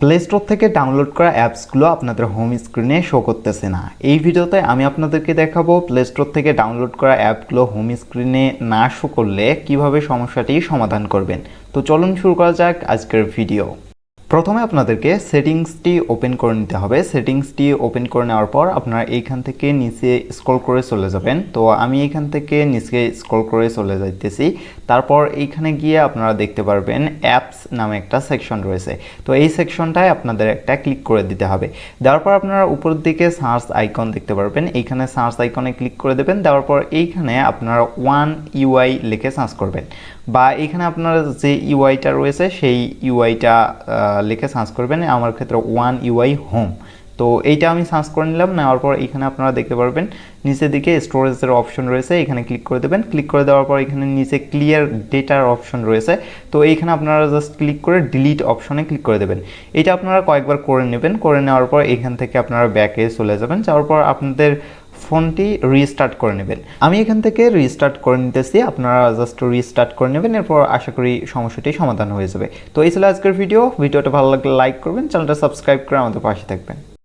Play store থেকে download করা অ্যাপসগুলো আপনাদের হোম স্ক্রিনে শো করতেছে না। এই ভিডিওতে আমি আপনাদেরকে দেখাবো প্লে স্টোর থেকে ডাউনলোড করা অ্যাপগুলো হোম স্ক্রিনে না শো করলে কীভাবে সমস্যাটি সমাধান করবেন। তো চলুন শুরু করা যাক আজকের ভিডিও প্রথমে আপনাদেরকে সেটিংসটি ওপেন করে নিতে হবে। সেটিংসটি ওপেন করে নেওয়ার পর আপনারা এইখান থেকে নিচে স্ক্রল করে চলে যাবেন। তো আমি এইখান থেকে নিচে স্ক্রল করে চলে যাইতেছি। তারপর এইখানে গিয়ে আপনারা দেখতে পারবেন অ্যাপস নামে একটা সেকশন রয়েছে। তো এই সেকশনটায় আপনাদের একটা ক্লিক করে দিতে হবে। দেওয়ার পর আপনারা উপরের দিকে সার্চ আইকন দেখতে পারবেন। এইখানে সার্চ আইকনে ক্লিক করে দেবেন। দেওয়ার পর এইখানে আপনারা ওয়ান ইউআই লিখে সার্চ করবেন। বা এখানে আপনার যে ইউআইটা রয়েছে, সেই ইউআইটা লিখে সার্চ করবেন, আমার ক্ষেত্রে ওয়ান ইউআই হোম তো এইটা আমি সার্চ করে নিলাম, নেওয়ার পর এখানে আপনারা দেখতে পারবেন, নিচের দিকে স্টোরেজের অপশন রয়েছে, এখানে ক্লিক করে দেবেন। ক্লিক করে দেওয়ার পর এখানে নিচে ক্লিয়ার ডেটার অপশন রয়েছে। তো এইখানে আপনারা জাস্ট ক্লিক করে ডিলিট অপশনে ক্লিক করে দেবেন। এটা আপনারা কয়েকবার করে নেবেন, করে নেওয়ার পর এখান থেকে আপনারা ব্যাকে চলে যাবেন। যাওয়ার পর আপনাদের ফোনটি রিস্টার্ট করে নেবেন। আমি এখান থেকে রিস্টার্ট করে নিতেছি, আপনারা জাস্ট রিস্টার্ট করে নেবেন, এরপর আশা করি সমস্যাটি সমাধান হয়ে যাবে। তো এই ছিল আজকের ভিডিও ভিডিওটা ভালো লাগলে লাইক করবেন চ্যানেলটা সাবস্ক্রাইব করে আমাদের পাশে থাকবেন।